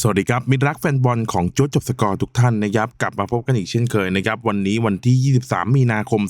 สวัสดีครับ มิตรรักแฟนบอลของโจ๊จบสกอร์ทุกท่านนะครับ กลับมาพบกันอีกเช่นเคยนะครับ วันนี้วันที่ 23 มีนาคม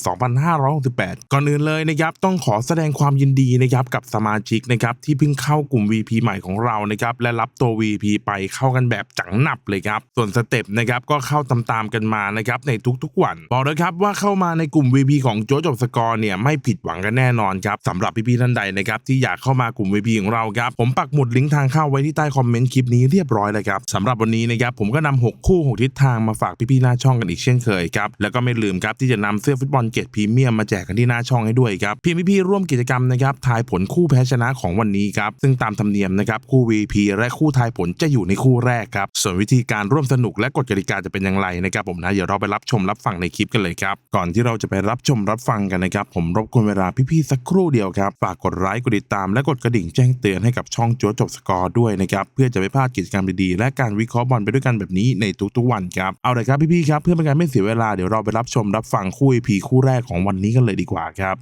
2568 ก่อนอื่นเลยนะครับ ต้องขอแสดงความยินดีนะครับ กับสมาชิกนะครับ ที่เพิ่งเข้ากลุ่ม VP ใหม่ของเรานะครับ และรับตัว VP ไปเข้ากันแบบจังหนับเลยครับ ส่วนสเต็ปนะครับก็เข้าตามๆกันมานะครับในทุกๆวันบอกเลยครับว่าเข้ามาในกลุ่ม VP ของโจ๊จบสกอร์เนี่ยไม่ผิดหวังกันแน่นอนครับสำหรับพี่ๆท่านใดนะครับที่อยากเข้ามากลุ่ม VP ของเราครับผมปักหมุดลิงก์ทางเข้าไว้ที่ใต้คอมเมนต์คลิปนี้เรียบร้อยเลยครับสำหรับวันนี้นะครับผมก็นำ6คู่ 6 ทิศทางมาฝากพี่ๆหน้าช่องกันอีกเช่นเคยครับแล้วก็ไม่ลืมครับที่จะนำเสื้อฟุตบอลเกรดพรีเมียมมาแจกกันที่หน้าช่องให้ด้วยครับเพียงพี่ๆร่วมกิจกรรมนะครับทายผลคู่แพ้ชนะของวันนี้ครับซึ่งตามธรรมเนียมนะครับคู่ VP และคู่ทายผลจะอยู่ในคู่แรกครับส่วนวิธีการร่วมสนุกและกฎกติกาจะเป็นอย่างไรนะครับผมนะเดี๋ยวเราไปรับชมรับฟังในคลิปกันเลยครับก่อนที่เราจะไปรับชมรับฟังกันนะครับผมรบกวนเวลาพี่ๆสักครู่เดียวครับฝากกดไลค์กดติดตามและกดกระดิ่งแจ้งเตือนให้กับช่องจ๊กจบสกอร์ด้วยนะครับเพื่อจะไม่พลาดกิจกรรมดีๆ และการวิเคราะห์บอลไปด้วยกันแบบนี้ในทุกๆวันครับ เอาเลยครับพี่ๆครับเพื่อเป็นการไม่เสียเวลาเดี๋ยวเราไปรับชมรับฟังคู่ EP คู่แรกของวันนี้กันเลยดีกว่าครับ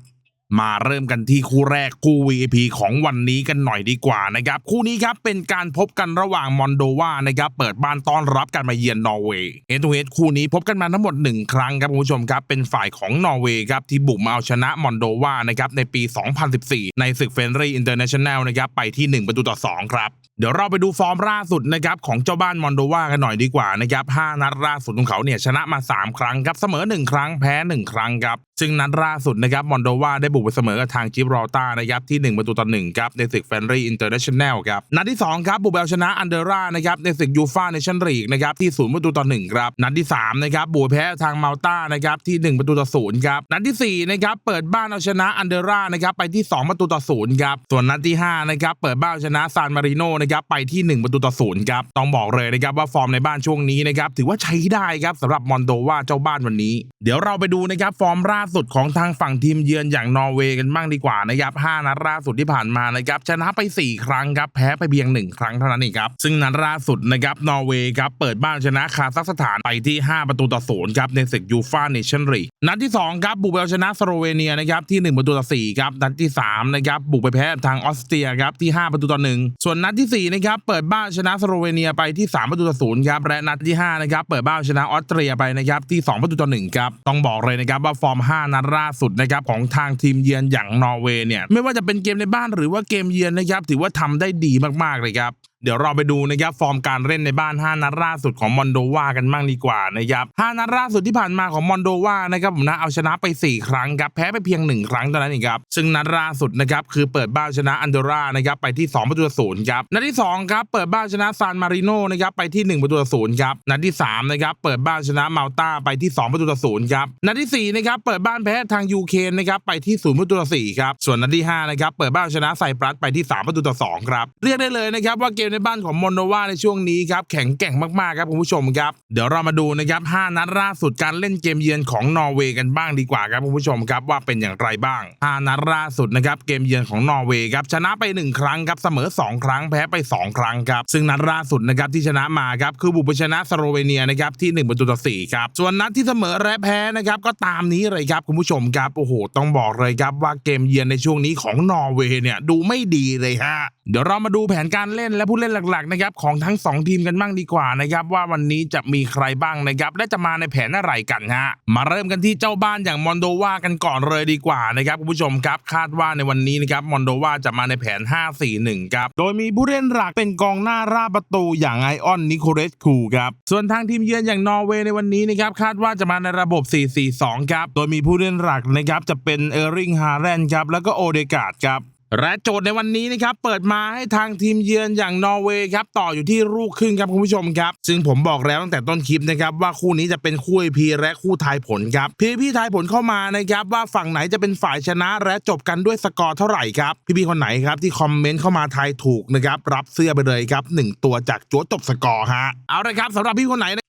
มาเริ่มกันที่คู่แรกคู่ VIP ของวันนี้กันหน่อยดีกว่านะครับ คู่นี้ครับเป็นการพบกันระหว่างมอนโดวานะครับเปิดบ้านต้อนรับการมาเยือนนอร์เวย์เฮดทูเฮดคู่นี้พบกันมาทั้งหมด 1 ครั้งครับคุณผู้ชมครับเป็นฝ่ายของนอร์เวย์ครับที่บุกมาเอาชนะมอนโดวานะครับในปี 2014 ในศึกเฟนรีอินเตอร์เนชั่นแนลนะครับไปที่ 1 ประตูต่อ 2 ครับ เดี๋ยวเราไปดูฟอร์มล่าสุดนะครับของเจ้าบ้านมอนโดวากันหน่อยดีกว่านะครับ5นัดล่าสุดของเขาเนี่ยชนะมา 3 ครั้งครับเสมอ 1 ครั้งแพ้ 1 ครั้งครับซึ่งนัดล่าสุดนะครับมอนโดวาได้บุกไปเสมอกับทางจิบรอลตานะครับที่ 1 ประตูต่อ1ครับในศึกแฟนรีอินเตอร์เนชั่นแนลครับนัดที่ 2 ครับบุกไปเอาชนะอันเดรานะครับในศึกยูฟาเนชั่นลีกนะครับที่ 0 ประตูต่อ1ครับนัดที่3นะครับบุกแพ้ทางมาลตานะครับที่ 1 ประตูต่อ0ครับนัดที่4นะครับเปิดบ้านเอาชนะอันเดรานะครับไปที่ 2 ประตูต่อ0ครับส่วนนัดที่5นะครับเปิดบ้านเอาชนะซานมาริโนนะครับไปที่ 1 ประตูต่อ0ครับต้องบอกเลยนะครับว่าฟอร์มในบ้านช่วงนี้นะครับถือว่าใช้ได้ครับสำหรับมอนโดวาเจ้าบ้านวันนี้ เดี๋ยวเราไปดูนะครับฟอร์มล่าสุดของทางฝั่งทีมเยือนอย่างนอร์เวย์กันบ้างดีกว่านะครับ5นัดล่าสุดที่ผ่านมานะครับชนะไป 4 ครั้งครับแพ้ไปเพียง 1 ครั้งเท่านั้นเองครับซึ่งนัดล่าสุดนะครับนอร์เวย์ครับเปิดบ้านชนะคาซัคสถานไปที่ 5 ประตูต่อ0ครับในศึกยูฟ่าเนชั่นลีกนัดที่2ครับบุกไปชนะสโลเวเนียนะครับที่ 1 ประตูต่อ4ครับนัดที่3นะครับบุกไปแพ้ทางออสเตรียครับที่ 5 ประตูต่อ1ส่วนนัดที่4นะครับเปิดบ้านชนะสโลเวเนียไปที่ 3 ประตูต่อศูนย์ครับและนัดที่5นะครับเปิดบ้านชนะออสเตรียไปนะครับที่ 2 ประตูต่อ1ครับต้องบอกเลยนะครับว่าฟอร์ม 5 นัดล่าสุดนะครับของทางทีมเยือนอย่างนอร์เวย์เนี่ยไม่ว่าจะเป็นเกมในบ้านหรือว่าเกมเยือนนะครับถือว่าทำได้ดีมากๆเลยครับ เดี๋ยวเราไปดูนะครับฟอร์มการเล่นในบ้าน 5 นัดล่าสุดของมอนโดวากันบ้างดีกว่านะครับ 5 นัดล่าสุดที่ผ่านมาของมอนโดวานะครับผมนะเอาชนะไป 4 ครั้งครับแพ้ไปเพียง 1 ครั้งเท่านั้นเองครับซึ่งนัดล่าสุดนะครับคือเปิดบ้านชนะอันโดรานะครับไปที่2ประตูต่อศูนย์ครับนัดที่2ครับเปิดบ้านชนะซานมาริโนนะครับไปที่ 1 ประตูต่อศูนย์ครับนัดที่3นะครับเปิดบ้านชนะมาลตาไปที่ 2 ประตูต่อศูนย์ครับนัดที่4นะครับเปิดบ้านแพ้ทางยูเครนนะครับไปที่0ประตูต่อสี่ครับส่วนนัดที่5นะครับเปิดบ้านชนะไซปรัสไปที่ 3 ประตูต่อสองครับเรียกได้เลยนะครับว่าเกมในบ้านของมอนโดวาในช่วงนี้ครับแข็งแกร่งมากๆครับคุณผู้ชมครับเดี๋ยวเรามาดูนะครับ5นัดล่าสุดการเล่นเกมเยือนของนอร์เวย์กันบ้างดีกว่าครับคุณผู้ชมครับว่าเป็นอย่างไรบ้าง5นัดล่าสุดนะครับเกมเยือนของนอร์เวย์ครับชนะไป 1 ครั้งครับเสมอ 2 ครั้งแพ้ไป 2 ครั้งครับซึ่งนัดล่าสุดนะครับที่ชนะมาครับคือบุกไปชนะสโลเวเนียนะครับที่1ประตูต่อ4ครับส่วนนัดที่เสมอและแพ้นะครับก็ตามนี้เลยครับคุณผู้ชมครับโอ้โหต้องบอกเลยครับว่าเกมเยือนในช่วงนี้ของนอร์เวย์เนี่ยดูไม่ดีเลยฮะ เดี๋ยวเรามาดูแผนการเล่นและผู้เล่นหลักๆนะครับของทั้ง 2 ทีมกันบ้างดีกว่านะครับว่าวันนี้จะมีใครบ้างนะครับและจะมาในแผนอะไรกันฮะมาเริ่มกันที่เจ้าบ้านอย่างมอนโดวากันก่อนเลยดีกว่านะครับคุณผู้ชมครับคาดว่าในวันนี้นะครับมอนโดวาจะมาในแผน 5-4-1 ครับโดยมีผู้เล่นหลักเป็นกองหน้าราประตูอย่างไอออนนิโคเลสคูครับส่วนทางทีมเยือนอย่างนอร์เวย์ในวันนี้นะครับคาดว่าจะมาในระบบ 4-4-2 ครับโดยมีผู้เล่นหลักนะครับจะเป็นเออริงฮาแลนด์ครับแล้วก็โอเดกาดครับ และโจทย์ในวันนี้นะครับเปิดมาให้ทางทีมเยือนอย่างนอร์เวย์ครับต่ออยู่ที่ลูกครึ่งครับคุณผู้ชมครับ ซึ่งผมบอกแล้วตั้งแต่ต้นคลิปนะครับว่าคู่นี้จะเป็นคู่ AP และคู่ทายผลครับพี่พี่ทายผลเข้ามานะครับว่าฝั่งไหนจะเป็นฝ่ายชนะและจบกันด้วยสกอร์เท่าไหร่ครับพี่พี่ๆคนไหนครับที่คอมเมนต์เข้ามาทายถูกนะครับรับเสื้อไปเลยครับหนึ่งตัวจากโจ๊ตจบสกอร์ฮะเอาละครับสำหรับพี่คนไหน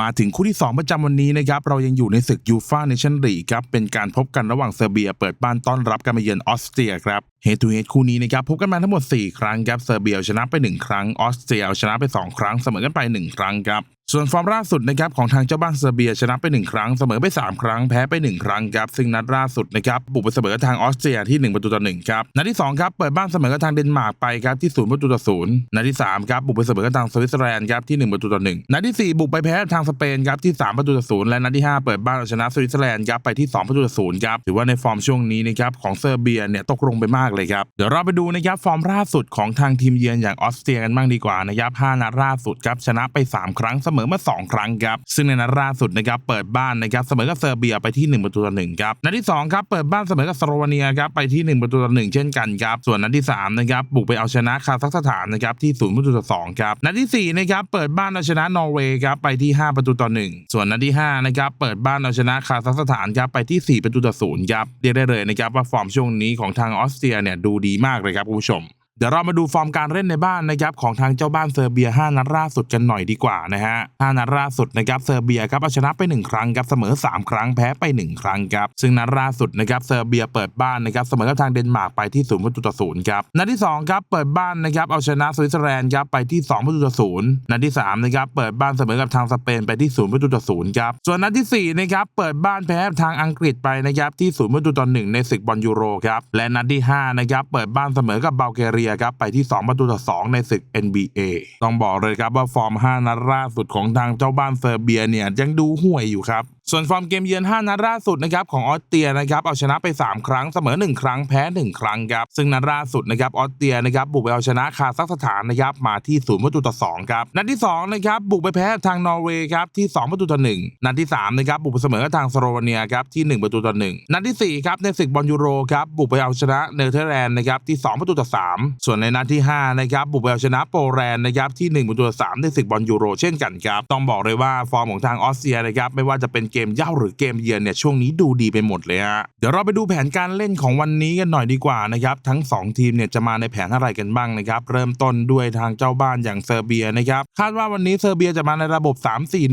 มาถึงคู่ที่ 2 ประจำวันนี้นะครับเรายังอยู่ในศึกยูฟาเนชั่นลีกครับเป็นการพบกันระหว่างเซอร์เบีย เปิดบ้านต้อนรับการมาเยือนออสเตรียครับเฮตูเฮดคู่นี้นะครับพบกันมาทั้งหมด 4 ครั้งครับเซอร์เบียชนะไป 1 ครั้งออสเตรียชนะไป 2 ครั้งเสมอกันไป 1 ครั้งครับ ส่วนฟอร์มล่าสุดนะครับของทางเจ้าบ้านเซอร์เบียชนะไป 1 ครั้งเสมอไป 3 ครั้งแพ้ไป 1 ครั้งครับซึ่งนัดล่าสุดนะครับบุกไปเสมอทางออสเตรียที่ 1 ประตูต่อ1ครับนัดที่2ครับเปิดบ้านเสมอกับทางเดนมาร์กไปครับที่0ประตูต่อ0นัดที่3ครับบุกไปเสมอกับทางสวิตเซอร์แลนด์ครับที่ 1 ประตูต่อ1นัดที่ 4 บุกไปแพ้ทางสเปนครับที่ 3 ประตูต่อ0และนัดที่ 5 เปิดบ้านเอาชนะสวิตเซอร์แลนด์ครับไปที่ 2 ประตูต่อ0ครับถือว่าในฟอร์มช่วงนี้นะครับของเซอร์เบียเนี่ยตกลงไปมากเลยครับเดี๋ยวเราไปดูนะครับฟอร์มล่าสุดของทางทีมเยือนอย่างออสเตรียกันบ้างดีกว่านะครับ5นัดล่าสุดครับชนะไป 3 ครั้งเสมมอมา 2 ครั้งครับ ซึ่งในนัดล่าสุดนะครับเปิดบ้านนะครับเสมอกับเซอร์เบียไปที่1ประตูต่อ1ครับนัดที่2ครับเปิดบ้านเสมอกับสโลวาเนียครับไปที่ 1 ประตูต่อ1เช่นกันครับส่วนนัดที่3นะครับบุกไปเอาชนะคาซัคสถานนะครับที่0ประตูต่อ2ครับนัดที่4นะครับเปิดบ้านเอาชนะนอร์เวย์ครับไปที่ 5 ประตูต่อ1ส่วนนัดที่5นะครับเปิดบ้านเอาชนะคาซัคสถานครับไปที่ 4 ประตูต่อ0ครับเรียกได้เลยนะครับว่าฟอร์มช่วงนี้ของทางออสเตรียเนี่ยดูดีมากเลยครับคุณผู้ชม เดี๋ยวเรามาดูฟอร์มการเล่นในบ้านนะครับของทางเจ้าบ้านเซอร์เบีย 5 นัดล่าสุดกันหน่อยดีกว่านะฮะ 5 นัดล่าสุดนะครับเซอร์เบียครับเอาชนะไป 1 ครั้งครับเสมอ 3 ครั้งแพ้ไป 1 ครั้งครับ ซึ่งนัดล่าสุดนะครับเซอร์เบียเปิดบ้านนะครับเสมอกับทางเดนมาร์กไปที่0ประตูต่อ0ครับ นัดที่2ครับเปิดบ้านนะครับเอาชนะสวิตเซอร์แลนด์ครับไปที่2ประตูต่อ0นัดที่3นะครับเปิดบ้านเสมอกับทางสเปนไปที่0ประตูต่อ0ครับ ส่วนนัดที่4นะครับเปิดบ้านแพ้ทางอังกฤษไปนะครับที่0ประตูต่อ1ในศึกบอลยูโรครับ และนัดที่5นะครับเปิดบ้านเสมอกับบัลแกเรียครับไปที่ 2 ประตูต่อ 2 ในศึก NBA ต้องบอกเลยครับว่าฟอร์ม 5 นัดล่าสุดของทางเจ้าบ้านเซอร์เบียเนี่ยยังดูห่วยอยู่ครับ ส่วนฟอร์มเกมเยือน 5 นัดล่าสุดนะครับของออสเตรียนะครับเอาชนะไป 3 ครั้งเสมอ 1 ครั้งแพ้ 1 ครั้งครับซึ่งนัดล่าสุดนะครับออสเตรียนะครับบุกไปเอาชนะคาซัคสถานนะครับมาที่0ประตูต่อ2ครับนัดที่2นะครับบุกไปแพ้ทางนอร์เวย์ครับที่ 2 ประตูต่อ1นัดที่3นะครับบุกไปเสมอกับทางสโลวาเนียครับที่ 1 ประตูต่อ1นัดที่4ครับในศึกบอลยูโรครับบุกไปเอาชนะเนเธอร์แลนด์นะครับที่ 2 ประตูต่อ3ส่วนในนัดที่5นะครับบุกไปเอาชนะโปแลนด์นะครับที่ 1 ประตูต่อ3ในศึกบอลยูโร เช่นกันครับต้องบอกเลยว่าฟอร์มของทางออสเตรียนะครับไม่ว่าจะเป็นเกกมเย่าหรือเกมเยือนเนี่ยช่วงนี้ดูดีไปหมดเลยฮะเดี๋ยวเราไปดูแผนการเล่นของวันนี้กันหน่อยดีกว่านะครับทั้ง 2 ทีมเนี่ยจะมาในแผนอะไรกันบ้างนะครับเริ่มต้นด้วยทางเจ้าบ้านอย่างเซอร์เบียนะครับคาดว่าวันนี้เซอร์เบียจะมาในระบบ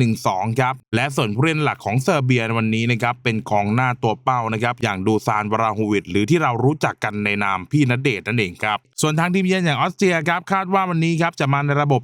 3-4-1-2 ครับและส่วนผู้เล่นหลักของเซอร์เบียวันนี้นะครับเป็นกองหน้าตัวเป้านะครับอย่างดูซานวราฮูวิดหรือที่เรารู้จักกันในนามพี่ณเดชน์นั่นเองครับส่วนทางทีมเยือนอย่างออสเตรียครับคาดว่าวันนี้ครับจะมาในระบบ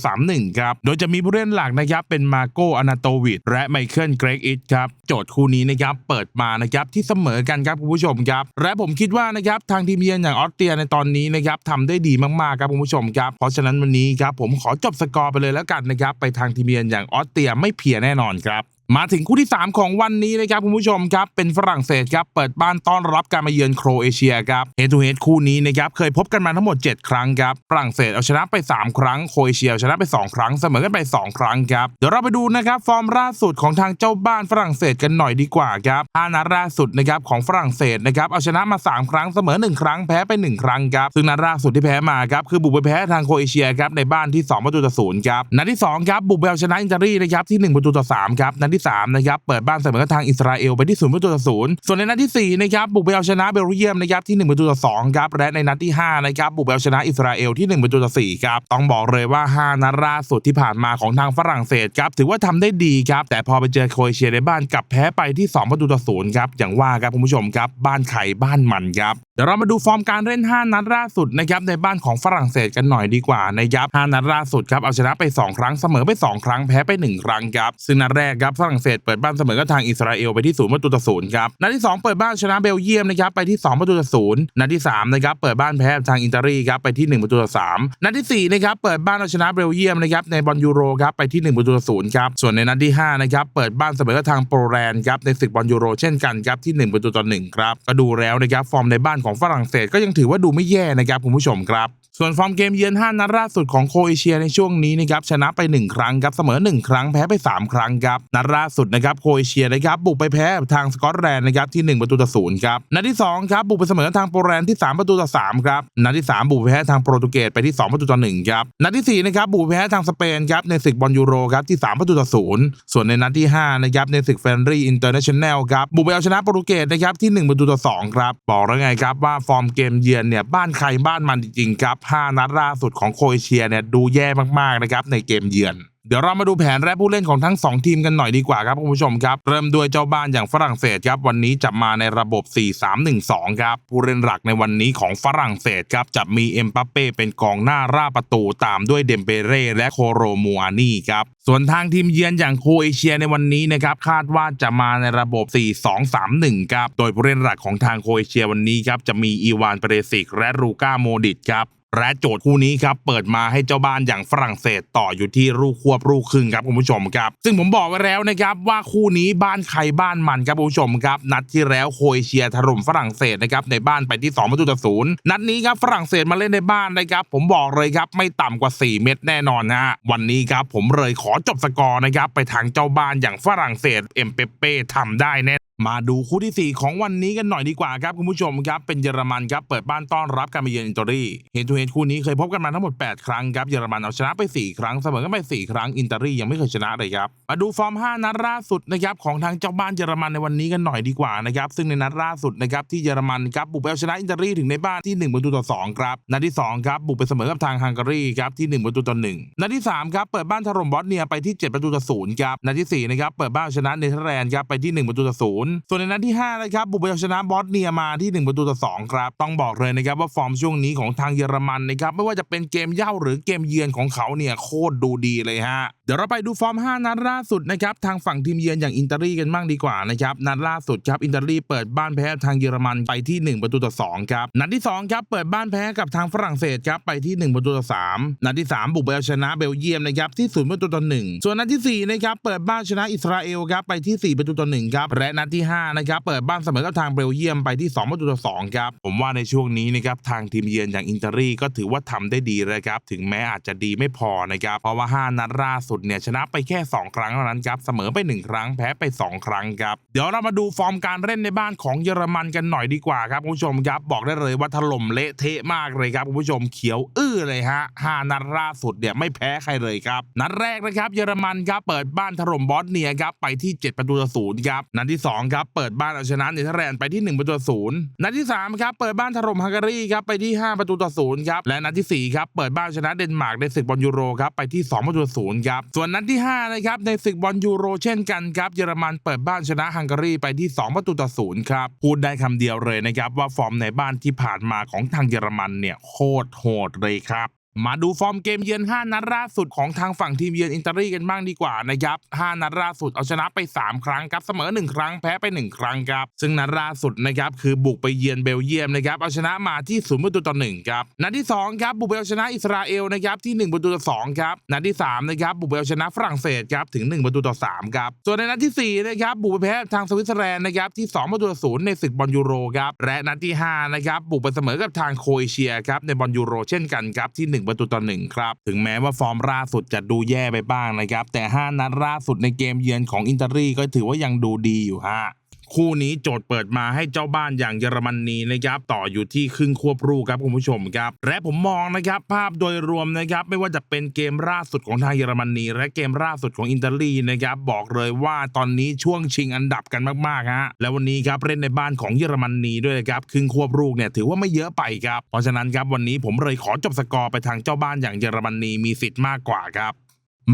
4-2-3-1 ครับโดยจะมีผู้เล่นหลักนะครับเป็นมาโกอนาโตวิดและไมเคิลเกรกอิทครับโจทย์คู่นี้นะครับเปิดมานะครับที่เสมอกันครับคุณผู้ชมครับ และผมคิดว่านะครับทางทีมเยือนอย่างออสเตรียในตอนนี้นะครับทำได้ดีมากๆครับคุณผู้ชมครับเพราะฉะนั้นวันนี้ครับผมขอจบสกอร์ไปเลยแล้วกันนะครับไปทางทีมเยือนอย่างออสเตรียไม่เพียแน่นอนครับ มาถึงคู่ที่ 3 ของวันนี้นะครับคุณผู้ชมครับเป็นฝรั่งเศสครับเปิดบ้านต้อนรับการมาเยือนโครเอเชียครับเฮดทูเฮดคู่นี้นะครับเคยพบกันมาทั้งหมด 7 ครั้งครับฝรั่งเศสเอาชนะไป 3 ครั้งโครเอเชียเอาชนะไป 2 ครั้งเสมอกันไป 2 ครั้งครับเดี๋ยวเราไปดูนะครับฟอร์มล่าสุดของทางเจ้าบ้านฝรั่งเศสกันหน่อยดีกว่าครับ5นัดล่าสุดนะครับของฝรั่งเศสนะครับเอาชนะมา 3 ครั้งเสมอ 1 ครั้งแพ้ไป 1 ครั้งครับซึ่งนัดล่าสุดที่แพ้มาครับคือบุกไปแพ้ทางโครเอเชียครับในบ้านที่2ประตูต่อศูนย์ครับนัดที่2ครับบุกไปเอาชนะอิตาลีนะครับที่1ประตูต่อ3ครับนัดที่3นะครับเปิดบ้านเสมอกับทางอิสราเอลไปที่0ประตูต่อศูนย์ส่วนในนัดที่4นะครับบุกไปเอาชนะเบลเยียมนะครับที่1ประตูต่อ2ครับและในนัดที่5นะครับบุกไปเอาชนะอิสราเอลที่1ประตูต่อ4ครับต้องบอกเลยว่า 5 นัดล่าสุดที่ผ่านมาของทางฝรั่งเศสครับถือว่าทำได้ดีครับแต่พอไปเจอโครเอเชียในบ้านกลับแพ้ไปที่ 2 ประตูต่อศูนย์ครับอย่างว่าครับคุณผู้ชมครับบ้านไข่บ้านมันครับ เดี๋ยวเรามาดูฟอร์มการเล่น 5 นัดล่าสุดนะครับในบ้านของฝรั่งเศสกันหน่อยดีกว่านะครับ5นัดล่าสุดครับเอาชนะไป 2 ครั้งเสมอไป 2 ครั้งแพ้ไป 1 ครั้งครับซึ่งนัดแรกครับฝรั่งเศสเปิดบ้านเสมอกับทางอิสราเอลไปที่0ประตูต่อศูนย์ครับนัดที่ 2 เปิดบ้านชนะเบลเยียมนะครับไปที่ 2 ประตูต่อศูนย์นัดที่3นะครับเปิดบ้านแพ้ทางอิตาลีครับไปที่ 1 ประตูต่อ3นัดที่4นะครับเปิดบ้านเอาชนะเบลเยียมนะครับในบอลยูโรครับไปที่ 1 ประตูต่อศูนย์ครับส่วนในนัดที่5นะครับเปิดบ้านเสมอกับทางโปแลนด์ครับในศึกบอลยูโรเช่นกันครับที่ 1 ประตูต่อ1ครับก็ดูแล้วนะครับฟอร์มในบ้านของฝรั่งเศสก็ยังถือว่าดูไม่แย่นะครับคุณผู้ชมครับส่วนฟอร์มเกมเยือน 5 นัดล่าสุดของโคเอเชียในช่วงนี้นะครับชนะไป 1 ครั้งครับเสมอ 1 ครั้งแพ้ไป 3 ครั้งครับนัดล่าสุดนะครับโคเอเชียนะครับบุกไปแพ้ทางสกอตแลนด์นะครับที่ 1 ประตูต่อศูนย์ครับนัดที่2ครับบุกไปเสมอทางโปแลนด์ที่ 3 ประตูต่อ3ครับนัดที่ 3 บุกไปแพ้ทางโปรตุเกสไปที่ 2 ประตูต่อ1ครับนัดที่4นะครับบุกไปแพ้ทางสเปนครับในศึกบอลยูโรครับที่ 3 ประตูต่อศูนย์ส่วนในนัดที่5นะครับในศึกเฟรนรี่อินเตอร์เนชั่นแนลครับบุกไปเอาชนะโปรตุเกสนะครับที่ 1 ประตูต่อ2ครับบอกแล้วไงครับว่าฟอร์มเกมเยือนเนี่ยบ้านใครบ้านมันจริงๆครับ 5 นัดล่าสุดของโครเอเชียเนี่ยดูแย่มากๆนะครับในเกมเยือน เดี๋ยวเรามาดูแผนและผู้เล่นของทั้ง 2 ทีมกันหน่อยดีกว่าครับคุณผู้ชมครับเริ่มด้วยเจ้าบ้านอย่างฝรั่งเศสครับวันนี้จะมาในระบบ 4-3-1-2 ครับผู้เล่นหลักในวันนี้ของฝรั่งเศสครับจะมีเอ็มบัปเป้เป็นกองหน้าร่าประตูตามด้วยเดมเบเร่และโคโรมูอานี่ครับส่วนทางทีมเยือนอย่างโคเอเชียในวันนี้นะครับคาดว่าจะมาในระบบ 4-2-3-1 ครับโดยผู้เล่นหลักของทางโคเอเชียวันนี้ครับจะมีอีวานเปเรสิกและรูก้าโมดิตครับ และโจทย์คู่นี้ครับเปิดมาให้เจ้าบ้านอย่างฝรั่งเศสต่ออยู่ที่ลูกควบลูกครึ่งครับคุณผู้ชมครับ ซึ่งผมบอกไว้แล้วนะครับว่าคู่นี้บ้านใครบ้านมันครับคุณผู้ชมครับนัดที่แล้วโครเอเชียถล่มฝรั่งเศสนะครับในบ้านไปที่2ประตูต่อศูนย์นัดนี้ครับฝรั่งเศสมาเล่นในบ้านนะครับผมบอกเลยครับไม่ต่ำกว่า 4 เม็ดแน่นอนนะฮะวันนี้ครับผมเลยขอจบสกอร์นะครับไปทางเจ้าบ้านอย่างฝรั่งเศสเอ็มเปเป้ทำได้แน่ มาดูคู่ที่ 4 ของวันนี้กันหน่อยดีกว่าครับคุณผู้ชมครับ เป็นเยอรมันครับเปิดบ้านต้อนรับการมาเยือนอินเตอรี่เฮนทูเฮนคู่นี้เคยพบกันมาทั้งหมด 8 ครั้งครับเยอรมันเอาชนะไป 4 ครั้งเสมอกันไป 4 ครั้งอินเตอรี่ยังไม่เคยชนะเลยครับ มาดูฟอร์ม 5 นัดล่าสุดนะครับของทางเจ้าบ้านเยอรมันในวันนี้กันหน่อยดีกว่านะครับซึ่งในนัดล่าสุดนะครับที่เยอรมันครับบุกไปเอาชนะอินเตอรี่ถึงในบ้านที่1ประตูต่อ2ครับนัดที่2ครับบุกไปเสมอกับทางฮังการีครับที่1ประตูต่อ1นัดที่3ครับเปิดบ้านถล่มบอสเนียไปที่ 7 ประตูต่อ0ครับนัดที่4นะครับเปิดบ้านชนะเนเธอร์แลนด์ครับไปที่ 1 ประตูต่อ0ส่วนในนัดที่5นะครับบุกไปเอาชนะบอสเนียมาที่ 1 ประตูต่อ2ครับต้องบอกเลยนะครับว่าฟอร์มช่วงนี้ของทางเยอรมันนะครับไม่ว่าจะเป็นเกมเย่าหรือเกมเยือนของเขาเนี่ยโคตรดูดีเลยฮะเดี๋ยวเราไปดูฟอร์ม 5 นัดล่าสุดนะครับทางฝั่งทีมเยือนอย่างอินเตอรี่กันบ้างดีกว่านะครับนัดล่าสุดครับอินเตอรี่เปิดบ้านแพ้ทางเยอรมันไปที่ 1 ประตูต่อ2ครับนัดที่2ครับเปิดบ้านแพ้กับทางฝรั่งเศสครับไปที่ 1 ประตูต่อ3นัดที่ 3 บุกไปเอาชนะเบลเยียมนะครับที่0ประตูต่อ1ส่วนนัดที่4นะครับเปิดบ้านชนะอิสราเอลครับไปที่ 4 ประตูต่อ1ครับและนัดท5 นะครับ เปิดบ้านเสมอกับทางเบลเยียมไปที่2ประตูต่อ2ครับ ผมว่าในช่วงนี้นะครับทางทีมเยือนอย่างอินเตอรี่ก็ถือว่าทำได้ดีเลยครับ ถึงแม้อาจจะดีไม่พอนะครับ เพราะว่า 5 นัดล่าสุดเนี่ยชนะไปแค่ 2 ครั้งเท่านั้นครับ เสมอไป 1 ครั้งแพ้ไป 2 ครั้งครับ เดี๋ยวเรามาดูฟอร์มการเล่นในบ้านของเยอรมันกันหน่อยดีกว่าครับคุณผู้ชมครับ บอกได้เลยว่าถล่มเละเทะมากเลยครับคุณผู้ชมเขียวอื้อเลยฮะ5นัดล่าสุดเนี่ยไม่แพ้ใครเลยครับ นัดแรกนะครับเยอรมันครับเปิดบ้านถล่มบอสเนียครับไปที่ 7 ประตูต่อศูนย์ครับนัดที่2ครับเปิดบ้านเอาชนะเนเธอร์แลนด์ไปที่1ประตูต่อศูนย์นัดที่3ครับเปิดบ้านถล่มฮังการีครับไปที่ 5 ประตูต่อศูนย์ครับและนัดที่4ครับเปิดบ้านชนะเดนมาร์กในศึกบอลยูโรครับไปที่ 2 ประตูต่อศูนย์ครับส่วนนัดที่5นะครับในศึกบอลยูโรเช่นกันครับเยอรมันเปิดบ้านชนะฮังการีไปที่ 2 ประตูต่อศูนย์ครับพูดได้คำเดียวเลยนะครับว่าฟอร์มในบ้านที่ผ่านมาของทางเยอรมันเนี่ยโคตรโหดเลยครับ มาดูฟอร์มเกมเยือน 5 นัดล่าสุดของทางฝั่งทีมเยือนอินเตอรี่กันบ้างดีกว่านะครับ 5 นัดล่าสุดเอาชนะไป 3 ครั้งครับ เสมอ 1 ครั้งแพ้ไป 1 ครั้งครับ ซึ่งนัดล่าสุดนะครับคือบุกไปเยือนเบลเยียมนะครับเอาชนะมาที่0ประตูต่อ1ครับ นัดที่ 2 ครับบุกไปเอาชนะอิสราเอลนะครับที่ 1 ประตูต่อ2ครับ นัดที่3นะครับบุกไปเอาชนะฝรั่งเศสครับถึง 1 ประตูต่อ3ครับ ส่วนในนัดที่4นะครับบุกไปแพ้ทางสวิตเซอร์แลนด์นะครับที่ 2 ประตูต่อ0ในศึกบอลยูโรครับ และนัดที่5นะครับบุกไปเสมอกับทางโครเอเชียครับในบอลยูโร เช่นกันครับที่ 1ประตูต่อ1ครับ ถึงแม้ว่าฟอร์มล่าสุดจะดูแย่ไปบ้างนะครับ แต่ 5 นัดล่าสุดในเกมเยือนของอินเตอรี่ก็ถือว่ายังดูดีอยู่ฮะ คู่นี้โจทย์เปิดมาให้เจ้าบ้านอย่างเยอรมนีนะครับต่ออยู่ที่ครึ่งควบรูครับคุณผู้ชมครับ และผมมองนะครับภาพโดยรวมนะครับไม่ว่าจะเป็นเกมล่าสุดของทางเยอรมนีและเกมล่าสุดของอินเตอร์ีนะครับบอกเลยว่าตอนนี้ช่วงชิงอันดับกันมากๆฮะและวันนี้ครับเล่นในบ้านของเยอรมนีด้วยนะครับครึ่งควบรูเนี่ยถือว่าไม่เยอะไปครับเพราะฉะนั้นครับวันนี้ผมเลยขอจบสกอร์ไปทางเจ้าบ้านอย่างเยอรมนีมีสิทธิ์มากกว่าครับ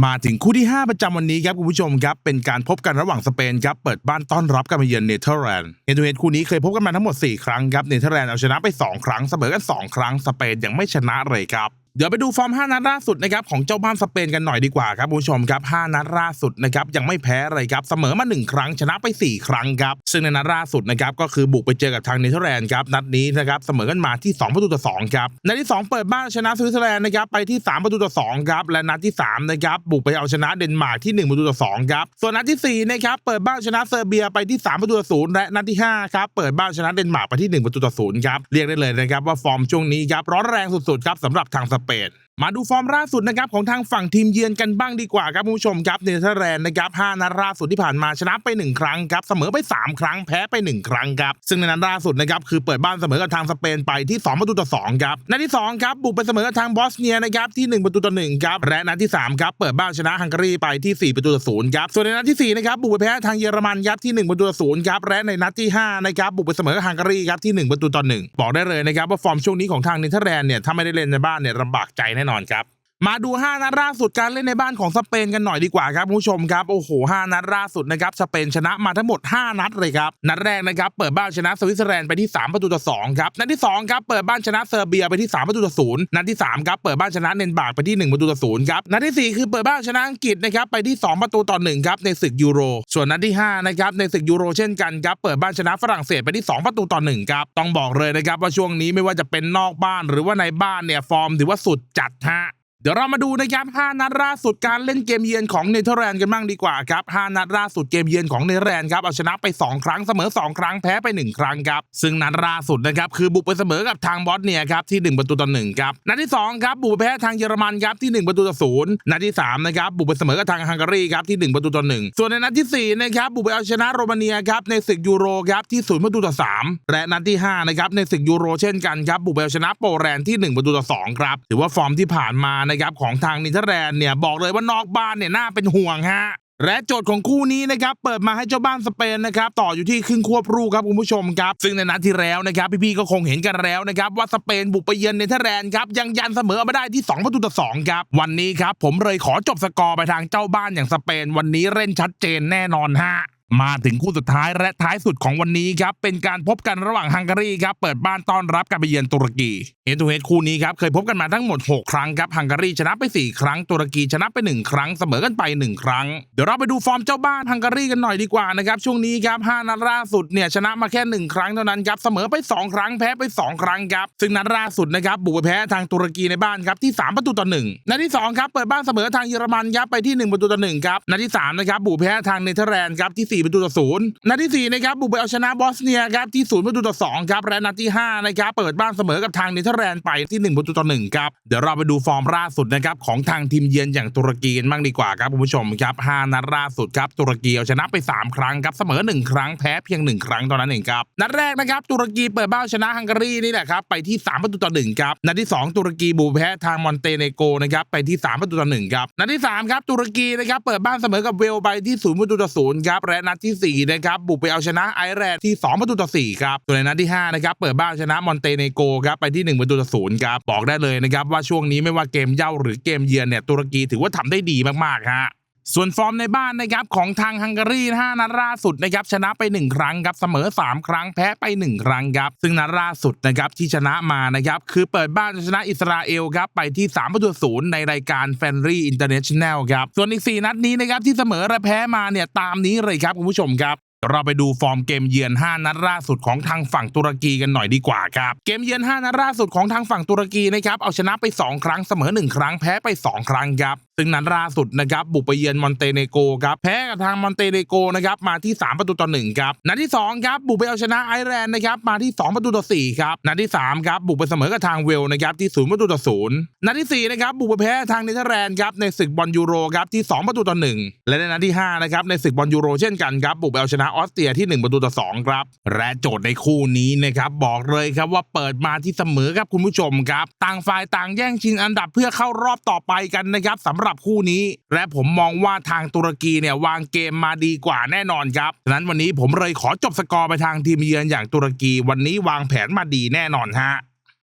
มาถึงคู่ที่ 5 ประจำวันนี้ครับคุณผู้ชมครับ เป็นการพบกันระหว่างสเปนครับ เปิดบ้านต้อนรับการมาเยือนเนเธอร์แลนด์เฮนทูเฮดคู่นี้เคยพบกันมาทั้งหมด 4 ครั้งครับ เนเธอร์แลนด์เอาชนะไป 2 ครั้งเสมอกัน 2 ครั้งสเปนยังไม่ชนะเลยครับ เดี๋ยวไปดูฟอร์ม 5 นัดล่าสุดนะครับของเจ้าบ้านสเปนกันหน่อยดีกว่าครับคุณผู้ชมครับ 5 นัดล่าสุดนะครับยังไม่แพ้เลยครับเสมอมา 1 ครั้งชนะไป 4 ครั้งครับซึ่งในนัดล่าสุดนะครับก็คือบุกไปเจอกับทางเนเธอร์แลนด์ครับนัดนี้นะครับเสมอกันมาที่ 2 ประตูต่อ 2 ครับนัดที่ 2 เปิดบ้านชนะสวิตเซอร์แลนด์นะครับไปที่ 3 ประตูต่อ 2 ครับ และนัดที่3นะครับบุกไปเอาชนะเดนมาร์กที่ 1 ประตูต่อ 2 ครับ ส่วนนัดที่4นะครับเปิดบ้านชนะเซอร์เบียไปที่ 3 ประตูต่อ 0 และนัดที่5ครับเปิดบ้านชนะเดนมาร์กไปที่ 1 ประตูต่อ 0 ครับเรียกได้เลยนะครับว่าฟอร์มช่วงนี้ครับร้อนแรงสุดๆครับสำหรับทางสเปน มาดูฟอร์มล่าสุดนะครับของทางฝั่งทีมเยือนกันบ้างดีกว่าครับผู้ชมครับเนเธอร์แลนด์นะครับ5นัดล่าสุดที่ผ่านมาชนะไป 1 ครั้งครับเสมอไป 3 ครั้งแพ้ไป 1 ครั้งครับซึ่งในนัดล่าสุดนะครับคือเปิดบ้านเสมอกับทางสเปนไปที่ 2 ประตูต่อ 2 ครับนัดที่2ครับบุกไปเสมอกับทางบอสเนียนะครับที่ 1 ประตูต่อ1ครับและนัดที่3ครับเปิดบ้านชนะฮังการีไปที่ 4 ประตูต่อ0ครับส่วนในนัดที่4นะครับบุกไปแพ้ทางเยอรมันครับที่ 1 ประตูต่อ0ครับและในนัดที่5นะครับบุกไปเสมอกับฮังการีครับที่ 1 ประตูต่อ1บอกได้เลยนะครับว่าฟอร์มช่วงนี้ของทางเนเธอร์แลนด์เนี่ยถ้าไม่ได้เล่นในบ้านเนี่ยลำบากใจแน่นอนครับ มาดู 5 นัดล่าสุดการเล่นในบ้านของสเปนกันหน่อยดีกว่าครับผู้ชมครับโอ้โห 5 นัดล่าสุดนะครับสเปนชนะมาทั้งหมด 5 นัดเลยครับนัดแรกนะครับเปิดบ้านชนะสวิตเซอร์แลนด์ไปที่ 3 ประตูต่อ2ครับนัดที่2ครับเปิดบ้านชนะเซอร์เบียไปที่ 3 ประตูต่อ0นัดที่3ครับเปิดบ้านชนะเนนบากไปที่ 1 ประตูต่อ0ครับนัดทีสี่ 4 คือเปิดบ้านชนะอังกฤษนะครับไปที่ 2 ประตูต่อ1ครับในศึกยูโร ส่วนนัดที่5นะครับในศึกยูโรเช่นกันครับเปิดบ้านชนะฝรั่งเศสไปที่ 2 ประตูต่อ1ครับต้องบอกเลยนะครับว่าช่วงนี้ไม่ว่าจะเป็นนอกบ้านหรือว่าในบ้านเนี่ยฟอร์มถือว่าสุดจัดฮะ เดี๋ยวเรามาดูนะครับ 5 นัดล่าสุดการเล่นเกมเยือนของเนเธอร์แลนด์กันบ้างดีกว่าครับ 5 นัดล่าสุดเกมเยือนของเนเธอร์แลนด์ครับเอาชนะไป 2 ครั้งเสมอ 2 ครั้งแพ้ไป 1 ครั้งครับ ซึ่งนัดล่าสุดนะครับคือบุกไปเสมอกับทางบอสเนียครับที่ 1 ประตูต่อ1ครับ นัดที่2ครับบุกไปแพ้ทางเยอรมันครับที่ 1 ประตูต่อ0นัดที่3นะครับบุกไปเสมอกับทางฮังการีครับที่ 1 ประตูต่อ1ส่วนในนัดทีสี่4นะครับบุกไปเอาชนะโรมาเนียครับในศึกยูโรครับที่0ประตูต่อ3และนัดที่5นะครับในศึกยูโรเช่นกันครับบุกไปเอาชนะโปแลนด์ที่ 1 ประตูต่อ2ครับถือว่าฟอร์มที่ผ่านมานะครับของทางเนเธอร์แลนด์เนี่ยบอกเลยว่านอกบ้านเนี่ยน่าเป็นห่วงฮะและโจทย์ของคู่นี้นะครับเปิดมาให้เจ้าบ้านสเปนนะครับต่ออยู่ที่ครึ่งควบรูครับคุณผู้ชมครับซึ่งในนัดที่แล้วนะครับพี่ๆก็คงเห็นกันแล้วนะครับว่าสเปนบุกไปเยือนเนเธอร์แลนด์ครับยังยันเสมอมาได้ที่ 2 ประตูต่อ2ครับวันนี้ครับผมเลยขอจบสกอร์ไปทางเจ้าบ้านอย่างสเปน วันนี้เล่นชัดเจนแน่นอนฮะ มาถึงคู่สุดท้ายและท้ายสุดของวันนี้ครับ เป็นการพบกันระหว่างฮังการีครับ เปิดบ้านต้อนรับการไปเยือนตุรกีเฮดทูเฮดคู่นี้ครับเคยพบกันมาทั้งหมด 6 ครั้งครับฮังการีชนะไป 4 ครั้งตุรกีชนะไป 1 ครั้งเสมอกันไป 1 ครั้ง เดี๋ยวเราไปดูฟอร์มเจ้าบ้านฮังการีกันหน่อยดีกว่านะครับช่วงนี้ครับ5นัดล่าสุดเนี่ยชนะมาแค่ 1 ครั้งเท่านั้นครับเสมอไป 2 ครั้งแพ้ไป 2 ครั้งครับซึ่งนัดล่าสุดนะครับบุกไปแพ้ทางตุรกีในบ้านครับที่ 3 ประตูต่อ1นัดที่ 2 ครับเปิดบ้านเสมอทางเยอรมันครับไปที่ 1 ประตูต่อ1ครับนัดที่3นะครับบุกแพ้ทางเนเธอร์แลนด์ครับที่4 ประตูต่อ0นัดที่ 4 นะครับ บุกไปเอาชนะบอสเนียครับที่ 0 ประตูต่อ 2 ครับ และนัดที่ 5 นะครับ เปิดบ้านเสมอกับทางเนเธอร์แลนด์ไปที่ 1 ประตูต่อ 1 ครับ เดี๋ยวเราไปดูฟอร์มล่าสุดนะครับของทางทีมเยือนอย่างตุรกีกันบ้างดีกว่าครับคุณผู้ชมครับ 5 นัดล่าสุดครับตุรกีเอาชนะไป 3 ครั้งครับเสมอ 1 ครั้งแพ้เพียง 1 ครั้งเท่านั้นเองครับนัดแรกนะครับตุรกีเปิดบ้านชนะฮังการีนี่แหละครับไปที่ 3 ประตูต่อ 1 ครับนัดที่ 2 ตุรกีบุกแพ้ทางมอนเตเนโกนะครับไปที่ 3 ประตูต่อ 1 ครับนัดที่3ครับตุรกีนะครับเปิดบ้านเสมอกับเวลไปที่ 0 ประตูต่อ 0 ครับและนัดทีสี่ 4 นะครับ บุกไปเอาชนะไอร์แลนด์ที่ 2 ประตูต่อ 4 ครับ ส่วนในนัดที่ 5 นะครับ เปิดบ้านชนะมอนเตเนโกครับ ไปที่ 1 ประตูต่อศูนย์ครับ บอกได้เลยนะครับว่าช่วงนี้ไม่ว่าเกมเย่าหรือเกมเยือนเนี่ยตุรกีถือว่าทำได้ดีมากๆฮะ ส่วนฟอร์มในบ้านนะครับของทางฮังการี5นัดล่าสุดนะครับชนะไป 1 ครั้งครับเสมอ 3 ครั้งแพ้ไป 1 ครั้งครับซึ่งนัดล่าสุดนะครับที่ชนะมานะครับคือเปิดบ้านชนะอิสราเอลครับไปที่3ประตูศูนย์ในรายการแฟนรีอินเตอร์เนชั่นแนลครับส่วนอีก 4 นัดนี้นะครับที่เสมอและแพ้มาเนี่ยตามนี้เลยครับคุณผู้ชมครับ เราไปดูฟอร์มเกมเยือน 5 นัดล่าสุดของทางฝั่งตุรกีกันหน่อยดีกว่าครับเกมเยือน 5 นัดล่าสุดของทางฝั่งตุรกีนะครับเอาชนะไป 2 ครั้งเสมอ 1 ครั้งแพ้ไป 2 ครั้งครับซึ่งนัดล่าสุดนะครับบุกไปเยือนมอนเตเนโกครับแพ้กับทางมอนเตเนโกนะครับมาที่ 3 ประตูต่อ1ครับนัดที่2ครับบุกไปเอาชนะไอร์แลนด์นะครับมาที่ 2 ประตูต่อ4ครับนัดที่3ครับบุกไปเสมอกับทางเวลนะครับที่0ประตูต่อ0นัดที่4นะครับบุกไปแพ้ทางเนเธอร์แลนด์ครับในศึกบอลยูโรครับที่ 2 ประตูต่อ1และในนัดที่5นะครับในศึกบอลยูโรเช่นกันครับบุกไปเอาชนะออสเตรียที่ 1 ประตูต่อ2ครับ และโจทย์ในคู่นี้นะครับบอกเลยครับว่าเปิดมาที่เสมอครับคุณผู้ชมครับ ต่างฝ่ายต่างแย่งชิงอันดับเพื่อเข้ารอบต่อไปกันนะครับสำหรับคู่นี้ และผมมองว่าทางตุรกีเนี่ยวางเกมมาดีกว่าแน่นอนครับฉะนั้นวันนี้ผมเลยขอจบสกอร์ไปทางทีมเยือนอย่างตุรกี วันนี้วางแผนมาดีแน่นอนฮะ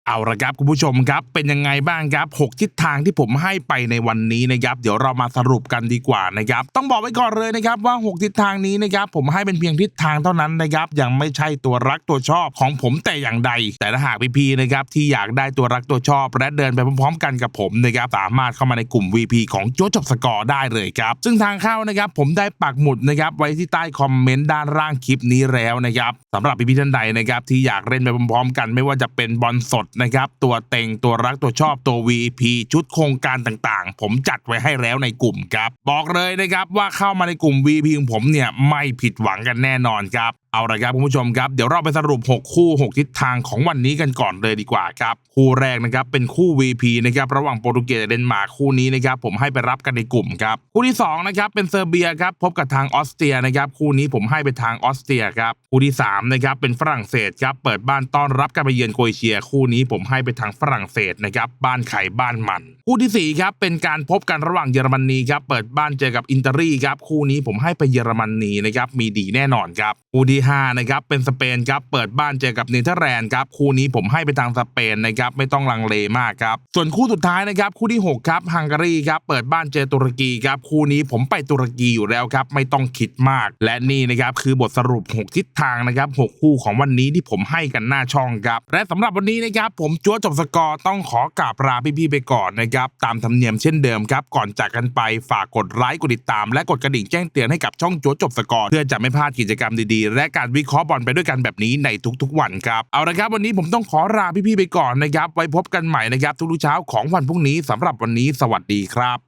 เอาละครับคุณผู้ชมครับเป็นยังไงบ้างครับ 6 ทิศทางที่ผมให้ไปในวันนี้นะครับเดี๋ยวเรามาสรุปกันดีกว่านะครับต้องบอกไว้ก่อนเลยนะครับว่า 6 ทิศทางนี้นะครับผมให้เป็นเพียงทิศทางเท่านั้นนะครับยังไม่ใช่ตัวรักตัวชอบของผมแต่อย่างใด แต่ถ้าหากพี่ๆนะครับที่อยากได้ตัวรักตัวชอบ และเดินไปพร้อมๆ กันกับผมนะครับสามารถเข้ามาในกลุ่ม VP ของโจจบสกอร์ได้เลยครับซึ่งทางเข้านะครับผมได้ปักหมุดนะครับไว้ที่ใต้คอมเมนต์ด้านล่างคลิปนี้แล้วนะครับสำหรับพี่ๆท่านใดนะครับที่อยากเล่นไปพร้อมๆ กันไม่ว่าจะเป็นบอลสดนะครับ ตัวเต็งตัวรักตัวชอบตัว VP ชุดโครงการต่างๆ ผมจัดไว้ให้แล้วในกลุ่มครับ บอกเลยนะครับว่าเข้ามาในกลุ่ม VP ของผมเนี่ยไม่ผิดหวังกันแน่นอนครับ เอาละครับคุณผู้ชมครับเดี๋ยวเราไปสรุป 6 คู่ 6 ทิศทางของวันนี้กันก่อนเลยดีกว่าครับ คู่แรกนะครับเป็นคู่ VP นะครับระหว่างโปรตุเกสเดนมาร์กคู่นี้นะครับผมให้ไปรับกันในกลุ่มครับคู่ที่2นะครับเป็นเซอร์เบียครับพบกับทางออสเตรียนะครับคู่นี้ผมให้ไปทางออสเตรียครับคู่ที่3นะครับเป็นฝรั่งเศสครับเปิดบ้านต้อนรับการไปเยือนโครเอเชีย คู่นี้ผมให้ไปทางฝรั่งเศสนะครับบ้านไข่บ้านมันคู่ที่สี่ครับเป็นการพบกันระหว่างเยอรมนีครับเปิดบ้านเจอกับอินเตอรี่ครับคู่นี้ผมให้ไปเยอรมนีนะครับมีดีแน่นอนครับคู่ที่5นะครับเป็นสเปนครับเปิดบ้านเจอกับเนเธอร์แลนด์ครับคู่นี้ผมให้ไปทางสเปนนะครับไม่ต้องลังเลมากครับส่วนคู่สุดท้ายนะครับคู่ที่6ครับฮังการีครับเปิดบ้านเจอตุรกีครับคู่นี้ผมไปตุรกีอยู่แล้วครับไม่ต้องคิดมาก และนี่นะครับคือบทสรุป 6 ทิศทางนะครับ6คู่ของวันนี้ที่ผมให้กันหน้าช่องครับและสำหรับวันนี้นะครับผมจัวจบสกอร์ต้องขอกราบลาพี่ๆไปก่อนนะครับตามธรรมเนียมเช่นเดิมครับก่อนจากกันไปฝากกดไลค์กดติดตาม และกดกระดิ่งแจ้งเตือนให้กับช่องจัวจบสกอร์เพื่อจะไม่พลาดกิจกรรมดีๆ และการวิเคราะห์บอลไปด้วยกันแบบนี้ในทุกๆ วันครับ เอาละครับ วันนี้ผมต้องขอลาพี่ๆไปก่อนนะครับ ไว้พบกันใหม่นะครับทุกๆเช้าของวันพรุ่งนี้สำหรับวันนี้สวัสดีครับ